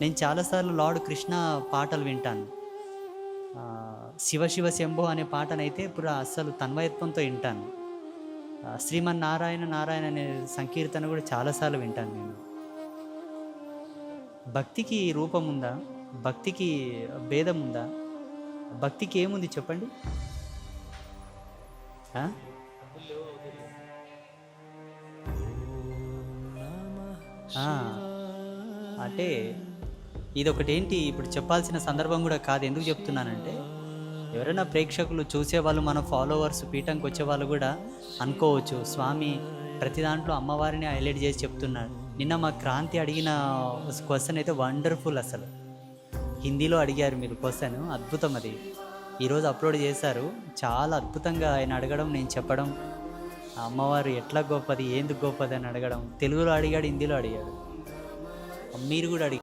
నేను చాలాసార్లు లార్డ్ కృష్ణ పాటలు వింటాను. శివ శివ శంభో అనే పాటనైతే ఇప్పుడు అస్సలు తన్మయత్వంతో వింటాను. ఆ, శ్రీమన్నారాయణ నారాయణ అనే సంకీర్తన కూడా చాలాసార్లు వింటాను నేను. భక్తికి రూపం ఉందా భక్తికి భేదం ఉందా భక్తికి ఏముంది చెప్పండి? అంటే ఇది ఒకటేంటి ఇప్పుడు చెప్పాల్సిన సందర్భం కూడా కాదు. ఎందుకు చెప్తున్నానంటే ఎవరైనా ప్రేక్షకులు చూసేవాళ్ళు మన ఫాలోవర్స్ పీఠంకి వచ్చే వాళ్ళు కూడా అనుకోవచ్చు. స్వామి ప్రతి దాంట్లో అమ్మవారిని హైలైట్ చేసి చెప్తున్నాడు నిన్న మా క్రాంతి అడిగిన క్వశ్చన్ అయితే వండర్ఫుల్ అసలు. హిందీలో అడిగారు మీరు క్వశ్చన్. అద్భుతం అది. ఈరోజు అప్లోడ్ చేశారు. చాలా అద్భుతంగా ఆయన అడగడం నేను చెప్పడం అమ్మవారు ఎట్లా గొప్పది ఏందుకు గొప్పది అని అడగడం. తెలుగులో అడిగాడు హిందీలో అడిగాడు. మీరు కూడా అడిగారు